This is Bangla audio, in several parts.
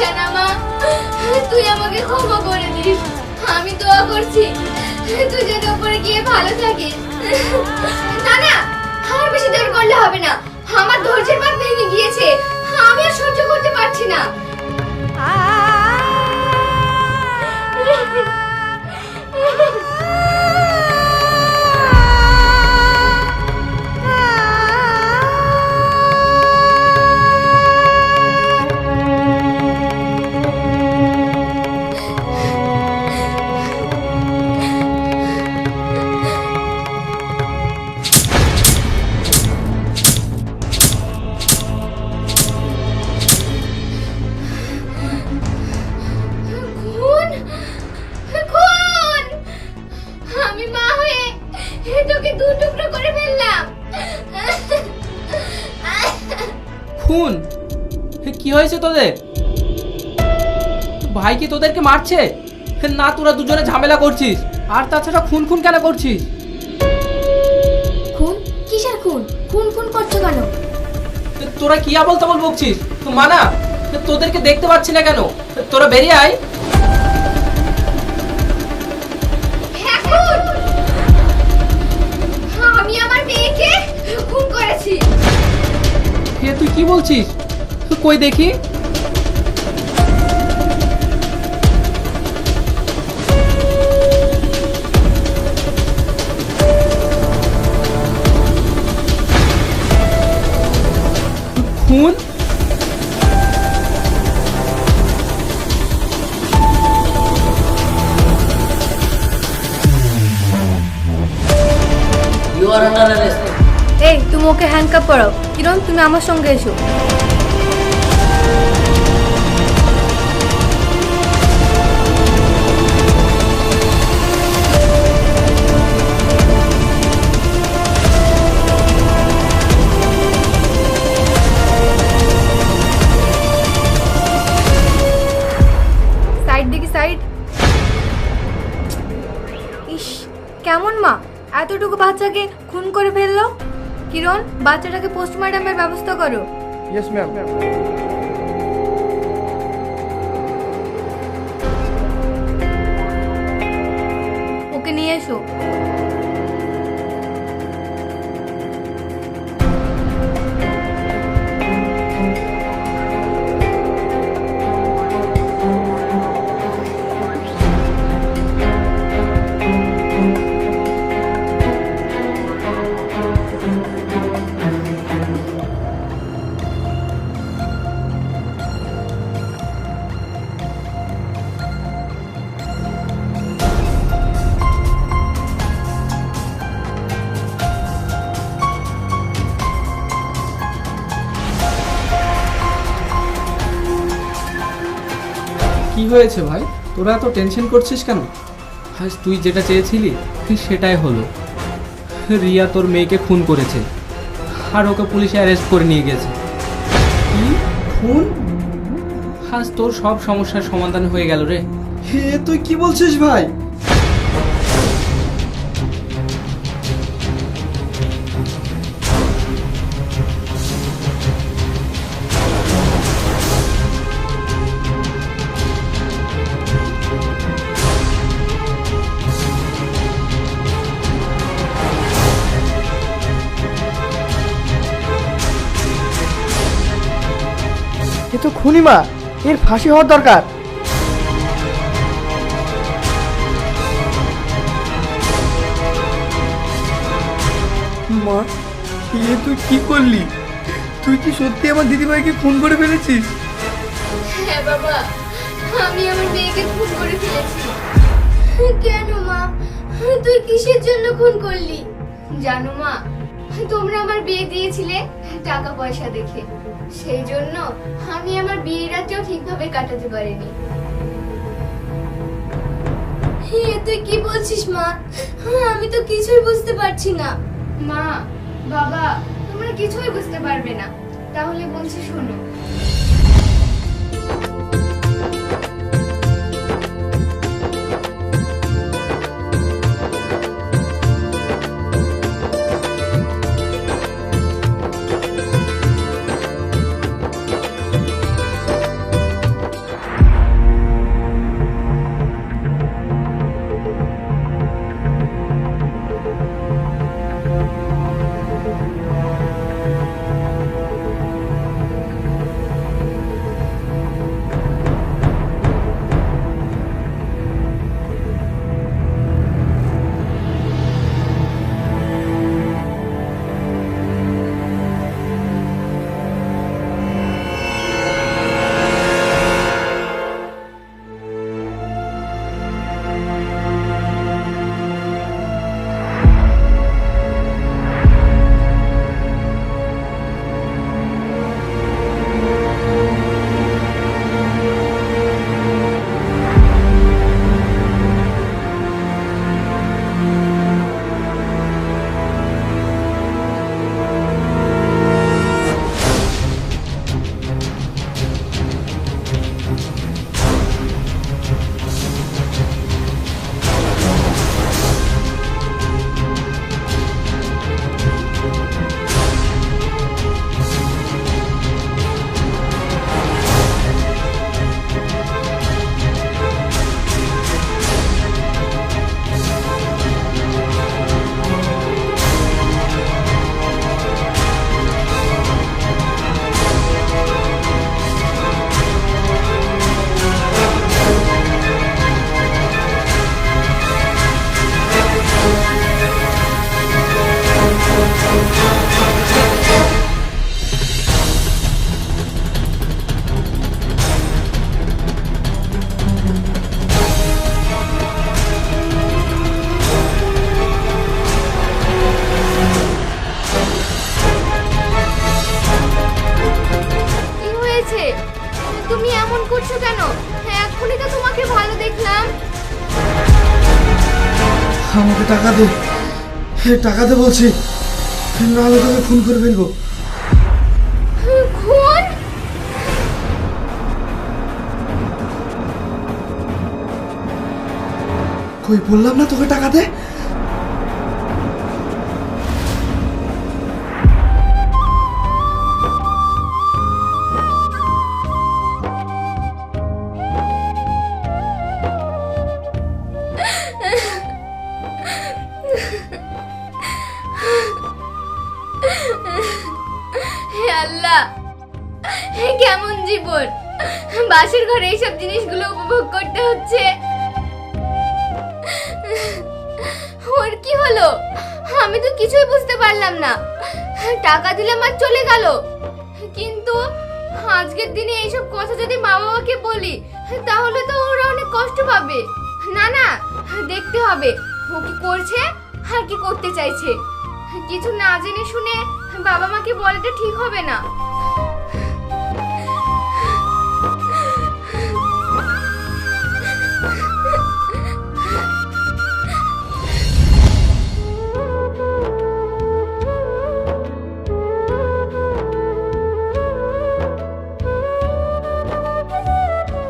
রিশানা মা তুই আমাকে ক্ষমা করে দিস আমি দোয়া করছি তুই যেন উপরে গিয়ে ভালো থাকিস না না আমার বেশি দেরি করলে হবে না আমার ধৈর্যের বাঁধ ভেঙে গিয়েছে আমি আর সহ্য করতে পারছি না খুন কি তোদেরকে মারছে? না তোরা দুজনে ঝামেলা করছিস। আর তাছাড়া খুন খুন কেন করছিস? খুন? কিসের খুন? খুন খুন করছ কেন? তোরা কি আবল তাবল বকছিস? তো মানা তোদেরকে দেখতে পাচ্ছি না কেন? তোরা বেরিয়ে আয়। হ্যাঁ আমি আমার মেয়েকে খুন করেছি। হে তুই কি বলছিস? তুই কই দেখি? Are under arrest. এই, তুমি ওকে হ্যান্ডকাপ পরাও। কিরণ, তুমি আমার সঙ্গে এসো। সাইড দেখি সাইড ইস, কেমন মা? এতটুকু বাচ্চাকে বাচ্চাটাকে পোস্টমর্টমের ব্যবস্থা করো। ইয়েস ম্যাম হয়েছে ভাই? তোরা এত টেনশন করছিস কেন? হাস, তুই যেটা চেয়েছিলি, ঠিক সেটাই হলো। রিয়া তোর মেয়েকে খুন করেছে আর ওকে পুলিশে অ্যারেস্ট করে নিয়ে গেছে। কি? খুন? হাস, তোর সব সমস্যার সমাধান হয়ে গেল রে। হে, তুই কি বলছিস ভাই? খুনিমা এর ফাঁসি হওয়ার দরকার। মা এ তুই কি করলি? তুই কি সত্যি আমার দিদিভাইকে খুন করে ফেলেছিস? হ্যাঁ বাবা আমি আমার মেয়েকে খুন করে ফেলেছি। কেন মা? তুই কিসের জন্য খুন করলি? জানো মা তোমরা আমার বিয়ে দিয়েছিলে টাকা পয়সা দেখে। সেই জন্য আমি আমার বিয়ের রাতেও ঠিকভাবে কাটাতে পারিনি। তুই কি বলছিস, মা? আমি তো কিছুই বুঝতে পারছি না। মা, বাবা, তোমরা কিছুই বুঝতে পারবে না। তাহলে বলছি শোনো আমাকে টাকা দে। টাকা দে বলছি। নাহলে তোকে খুন করে ফেলব। খুন? কই বললাম না তোকে টাকা দে? হলো? আমি তো কিছুই বুঝতে পারলাম না। টাকা দিলাম আর চলে গেল। কিন্তু আজকের দিনে এইসব কথা যদি মা বাবাকে বলি, তাহলে তো ওরা অনেক কষ্ট পাবে। না না, দেখতে হবে। ও কি করছে আর কি করতে চাইছে? কিছু না জেনে শুনে বাবা মাকে বলাটা ঠিক হবে না।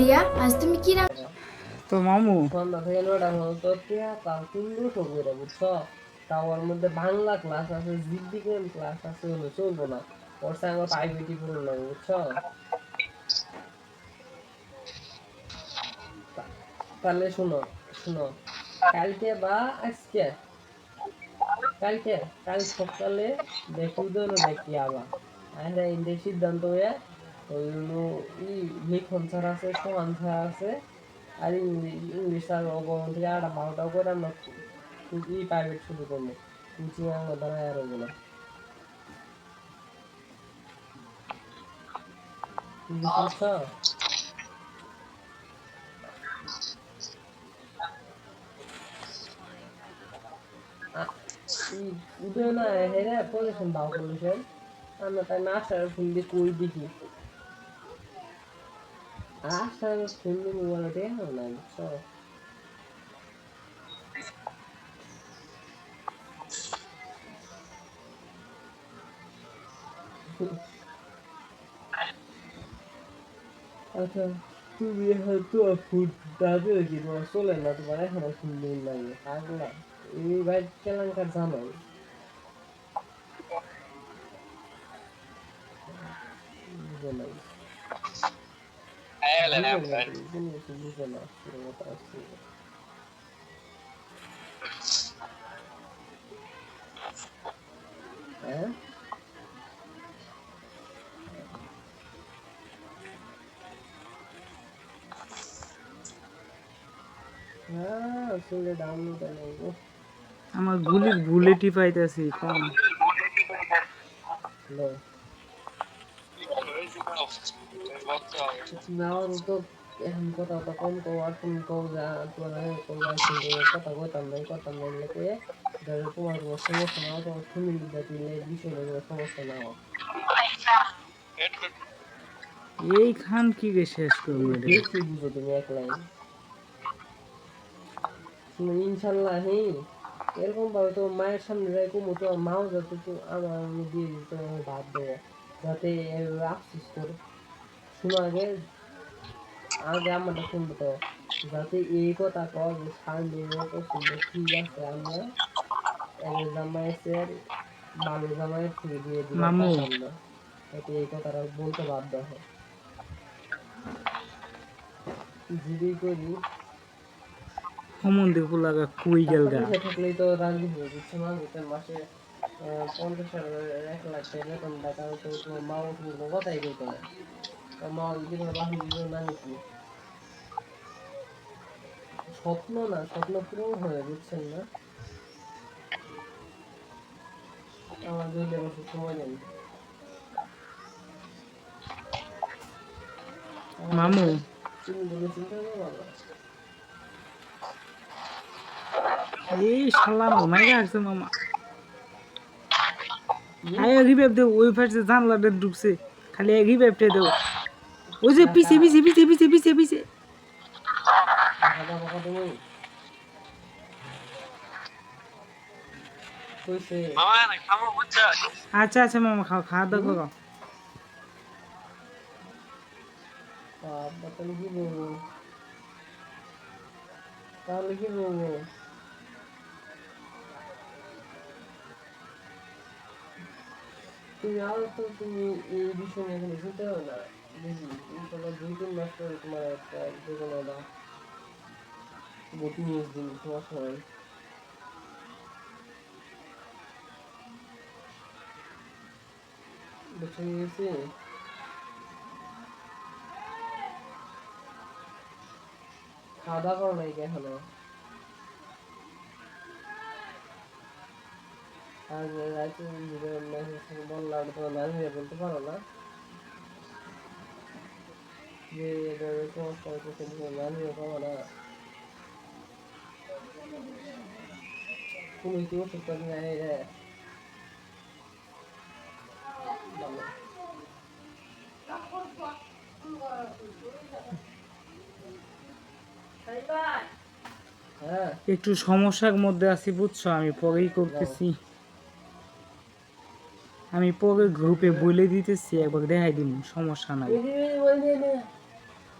রিয়া আজ তুমি কি রান্না তো মামু। সন্ধ্যা থেকে নয়টা পর্যন্ত টিয়া তাও তিনশো করে বুঝছ? তাও ওর মধ্যে বাংলা ক্লাস আছে ক্লাস আছে হলো চলবো না। ওর সঙ্গে প্রাইভেটই পড়ে লাগবে বুঝছ? তাহলে শুনো শুনো। কালকে বা আজকে? কালকে কাল সকালে দেখি দেখি আবার। আর এই সিদ্ধান্ত হয়ে ওই লিখন স্যার আছে সমান স্যার আছে। আর ইংলিশ আর অগমন থেকে করে আমরা ই প্রাইভেট শুরু কোচিং আমরা দাঁড়ায় আর ওগুলো। বুঝছ উদয় না, হেরে পজিশন দাও পজিশন আমরা তাই না, আসার ফুল দিয়ে কই দেখি আসার ফুল দিয়ে মোবাইল দিয়ে না বুঝছ আচ্ছা তুমি হয়তো ফুড দাদু কি তোমার চলে না তোমার এখনও সুন্দর লাগে আগলা এই ভাই কেলাঙ্কার জানাই হ্যাঁ হ্যাঁ আসলে গো আমার গুলির বুলেটই পাইতেছি কম তুমি এই খান কি রে শেষ করব বুঝো তুমি এক লাইন শুনো ইনশাল্লাহ হ্যাঁ এরকম ভাবে তো মায়ের সামনে যাই কমো তো মাও যাতে তো আমার আমি দিয়ে দিতে ভাত দেবো, যাতে আফসোস করে। শুনো আগে আগে আমারটা শুনব তো যাতে এই কথা কর সামনে পছন্দ ঠিক আছে আমরা এর জামাইয়ের ভালো জামাইয়ের থেকে দিয়ে দিলাম মামু। এই কথাটা বলতে বাধ্য হয়। যদি করি। সমন্ধে ফুলাগা কুই গেল গা। থাকলেই তো রাজি হয়ে বুঝছ না? মাসে পঞ্চাশ হাজার এক লাখ টাকা বেতন টাকা তো কথাই বলতো না। স্বপ্ন না স্বপ্ন পূরণ হয়ে বুঝছেন না আমার দুই বছর সময় নেই মামু। এই শালা আসছে মামা আয় ওই ফাটছে জানলাটা ঢুকছে খালি বেপটে দেও ওই যে পিছে পিছে পিছে পিছে পিছে পিছে। আচ্ছা আচ্ছা মামা, খাও, খাওয়া দাওয়া করো। তাহলে কি বলব তাহলে কি বলব তুমি আর তো তুমি এই বিষয় এখানে শুনতে হবে না। দুই তিন মাস তোমার একটা দিন খাওয়া দাওয়া করো নাই এখনও। আর রাইতে বললাম, তোমার নানি বলতে পারো না। একটু সমস্যার মধ্যে আছি, বুঝছ? আমি পরেই করতেছি। আমি পরে গ্রুপে বলে দিতেছি, একবার দেখাই দিন সমস্যা নাই।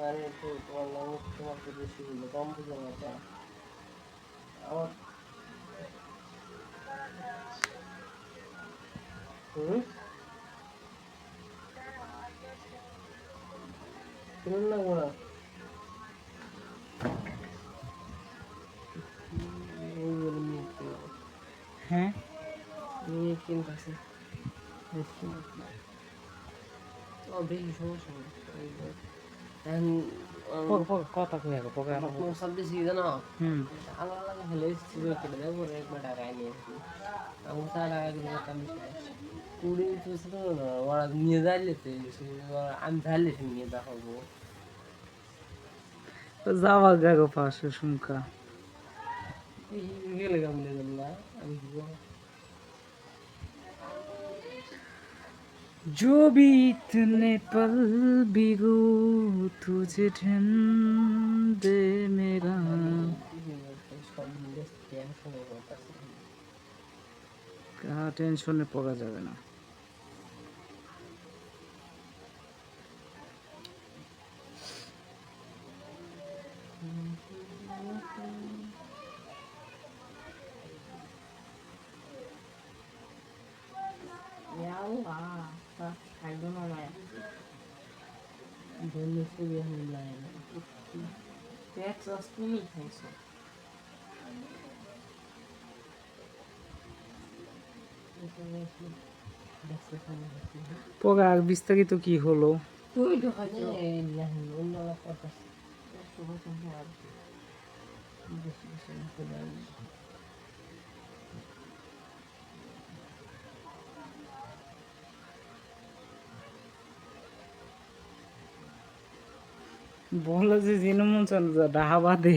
থাকলে আল্লাহ তোমার তোমার নাম তোমাকে বেশি বলল কম বুঝো না তা। আমার কেমন লাগবো না ওই নিয়ে একটু হ্যাঁ নিয়ে কিনতেছে ও বেশি সমস্যা কথা কই আগে আমার সাবজেক্ট শিখে জানো হুম আলাদা আলাদা হলে সুযোগ কেটে দেয় পরে একবার টাকায় নিয়ে আমার চা টাকা একটা বিষয় কুড়ি তো ছিল না ওরা নিয়ে যাইলেতে আমি যাইলে নিয়ে দেখাবো যাওয়া গাগো পাশে শুনকা গেলে গামলে গেল আমি কি করব? जो भी इतने पल बिगू तुझे ठन दे मेरा সব মিলে টেনশন হয়ে করতেছে কাহা টেনশনে পড়া যাবে না জন্য খুবই এখন লাগে না তুমি খাইছো পরে বিস্তারিত কি হলো? তুমি তো খাইছো অন্য কথা বলো যে জিনমন চন্দ্র ডাহা বাদে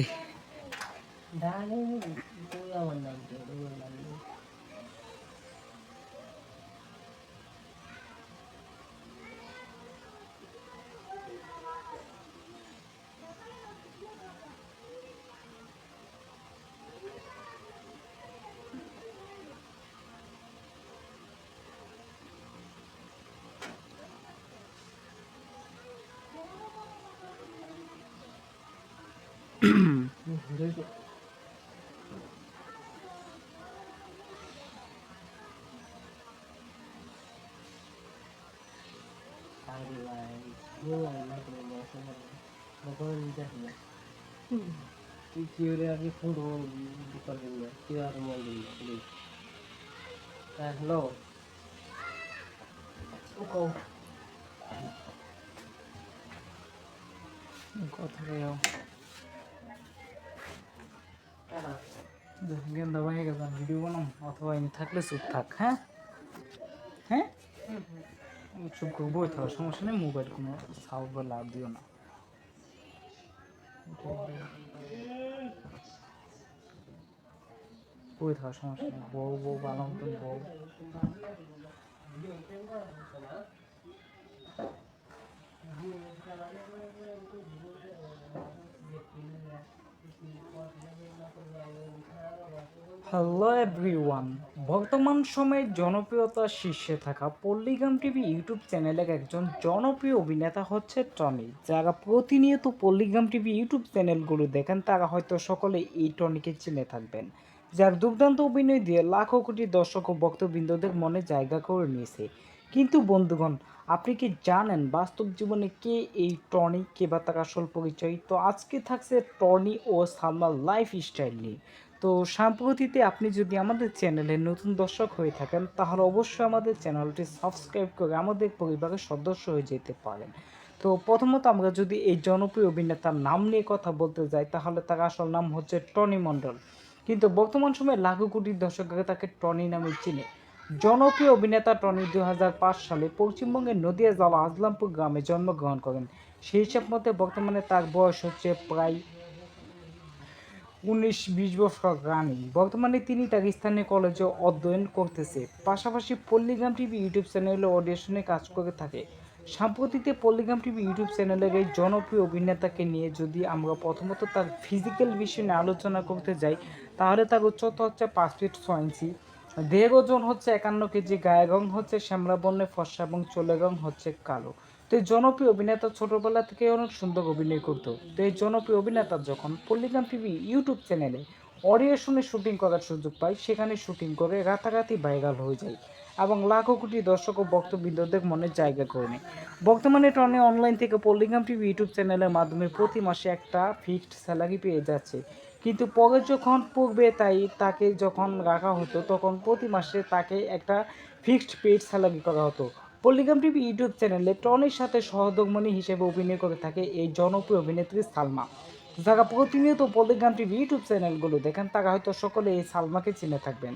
ডালে তুই আমার নাম কি তোমার নাম কি? আরে ভাই বললাম না তোমার মাসে গেন্দা ভাই গেছে ভিডিও বানাম অথবা এনে থাকলে চুপ থাক হ্যাঁ হ্যাঁ চুপ করে বই থাকো সমস্যা নেই মোবাইল কোনো সাউন্ড বা লাভ দিও না বই থাকা সমস্যা নেই বউ বউ ভালো মতন বউ হ্যালো এভরিওয়ান বর্তমান সময়ে জনপ্রিয়তার শীর্ষে থাকা পল্লিগ্রাম টিভি ইউটিউব চ্যানেলের একজন জনপ্রিয় অভিনেতা হচ্ছে টনি। যারা প্রতিনিয়ত পল্লিগ্রাম টিভি ইউটিউব চ্যানেলগুলো দেখেন, তারা হয়তো সকলে এই টনিকে চিনে থাকবেন। যার দুর্দান্ত অভিনয় দিয়ে লাখো কোটি দর্শক ও ভক্তবৃন্দদের মনে জায়গা করে নিয়েছে। কিন্তু বন্ধুগণ আপনি কি জানেন বাস্তব জীবনে কে এই টনি, কে বা তার আসল পরিচয়? তো আজকে থাকছে টনি ও সালমার লাইফ স্টাইল নিয়ে। তো সাম্প্রতিতে আপনি যদি আমাদের চ্যানেলে নতুন দর্শক হয়ে থাকেন, তাহলে অবশ্যই আমাদের চ্যানেলটি সাবস্ক্রাইব করে আমাদের পরিবারের সদস্য হয়ে যেতে পারেন। তো প্রথমত আমরা যদি এই জনপ্রিয় অভিনেতার নাম নিয়ে কথা বলতে যাই, তাহলে তার আসল নাম হচ্ছে টনি মণ্ডল। কিন্তু বর্তমান সময়ে লাখো কোটি দর্শকরা তাকে টনি নামে চিনে। জনপ্রিয় অভিনেতা টনি দু হাজার পাঁচ সালে পশ্চিমবঙ্গের নদিয়া জেলা আজলামপুর গ্রামে জন্মগ্রহণ করেন। সেই হিসাব মতে বর্তমানে তার বয়স হচ্ছে প্রায় উনিশ বিশ বছর রানিং। বর্তমানে তিনি তার স্থানীয় কলেজে অধ্যয়ন করতেছে। পাশাপাশি পল্লিগ্রাম টিভি ইউটিউব চ্যানেলে অডিশনে কাজ করে থাকে। সাম্প্রতিতে পল্লিগ্রাম টিভি ইউটিউব চ্যানেলের এই জনপ্রিয় অভিনেতাকে নিয়ে যদি আমরা প্রথমত তার ফিজিক্যাল বিষয় নিয়ে আলোচনা করতে যাই, তাহলে তার উচ্চতা হচ্ছে পাঁচ ফিট ছয় ইঞ্চি। দেহ ওজন হচ্ছে একান্ন কেজি, গায়ের রং হচ্ছে শ্যামলা বর্ণের ফর্সা এবং চোলের রং হচ্ছে কালো। তো এই জনপ্রিয় অভিনেতা ছোটবেলা থেকে অনেক সুন্দর অভিনয় করতো। তো এই জনপ্রিয় অভিনেতা যখন পল্লিগ্রাম টিভি ইউটিউব চ্যানেলে অডিয়েশনে শুটিং করার সুযোগ পায়, সেখানে শুটিং করে রাতারাতি ভাইরাল হয়ে যায় এবং লাখো কোটি দর্শক ও ভক্তবৃন্দদের মনে জায়গা করে নেয়। বর্তমানে টনে অনলাইন থেকে পল্লিগ্রাম টিভি ইউটিউব চ্যানেলের মাধ্যমে প্রতি মাসে একটা ফিক্সড স্যালারি পেয়ে যাচ্ছে। কিন্তু পরে যখন পূর্বে তাই তাকে যখন রাখা হতো, তখন প্রতি মাসে তাকে একটা ফিক্সড পেড স্যালারি করা হতো। পল্লিগ্রাম টিভি ইউটিউব চ্যানেলে টনের সাথে সহধর্মণী হিসেবে অভিনয় করে থাকে এই জনপ্রিয় অভিনেত্রী সালমা। যারা প্রতিনিয়ত পল্লিগ্রাম টিভি ইউটিউব চ্যানেলগুলো দেখেন, তারা হয়তো সকলে এই সালমাকে চিনে থাকবেন।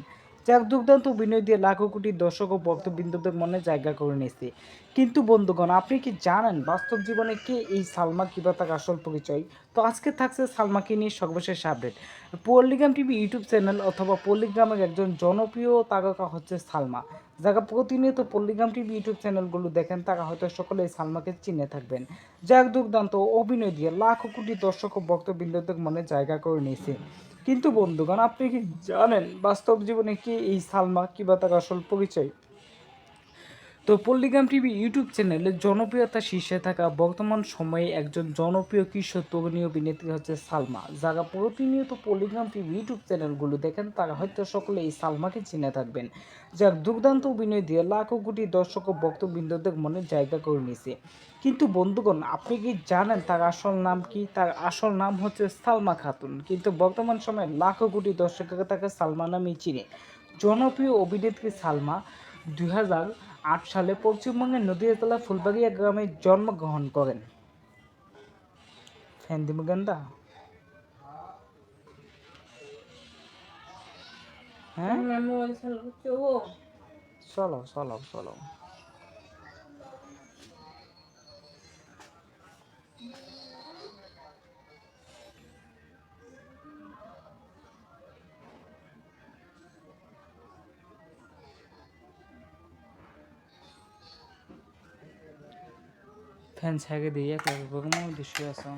যার দুর্দান্ত অভিনয় দিয়ে লাখো কোটি দর্শক ও ভক্তবৃন্দদের মনে জায়গা করে নিয়েছে। কিন্তু বন্ধুগণ, আপনি কি জানেন বাস্তব জীবনে কে এই সালমা কিবা তার আসল পরিচয়? তো আজকে থাকছে সালমাকে নিয়ে সর্বশেষ update Palligram TV YouTube channel অথবা পল্লিগ্রামের একজন জনপ্রিয় তারকা হচ্ছে সালমা। যারা প্রতিনিয়ত পল্লিগ্রাম টিভি ইউটিউব চ্যানেলগুলো দেখেন, তারা হয়তো সকলে সালমাকে চিনে থাকবেন। যাক, দুর্দান্ত অভিনয় দিয়ে লাখো কোটি দর্শক ও ভক্তবৃন্দদের মনে জায়গা করে নিয়েছে। কিন্তু বন্ধুগণ আপনি কি জানেন বাস্তব জীবনে কি এই সালমা কিবা তার আসল পরিচয়? তো পল্লিগ্রাম টিভি ইউটিউব চ্যানেলে জনপ্রিয়তা শীর্ষে থাকা বর্তমান সময়ে একজন জনপ্রিয় কিশোর তরুণী অভিনেত্রী হচ্ছে সালমা। যারা প্রতিনিয়ত পল্লিগ্রাম টিভি ইউটিউব চ্যানেলগুলো দেখেন, তারা হয়তো সকলে এই সালমাকে চিনে থাকবেন, যার দুর্দান্ত অভিনয় দিয়ে লাখো কোটি দর্শক ও ভক্তবৃন্দদের মনে জায়গা করে নিয়েছে। কিন্তু বন্ধুগণ আপনি কি জানেন তার আসল নাম কি? তার আসল নাম হচ্ছে সালমা খাতুন। কিন্তু বর্তমান সময়ে লাখো কোটি দর্শকরা তাকে সালমা নামেই চিনে। জনপ্রিয় অভিনেত্রী সালমা দুই আট সালে পশ্চিমবঙ্গের নদীয়া জেলা ফুলবাড়িয়া গ্রামে জন্মগ্রহণ করেন। ফ্যান হ্যাঁ? চলো চলো চলো। ফ্যান ছাগে দিয়ে এক লাগে বগম দৃশ্য আছে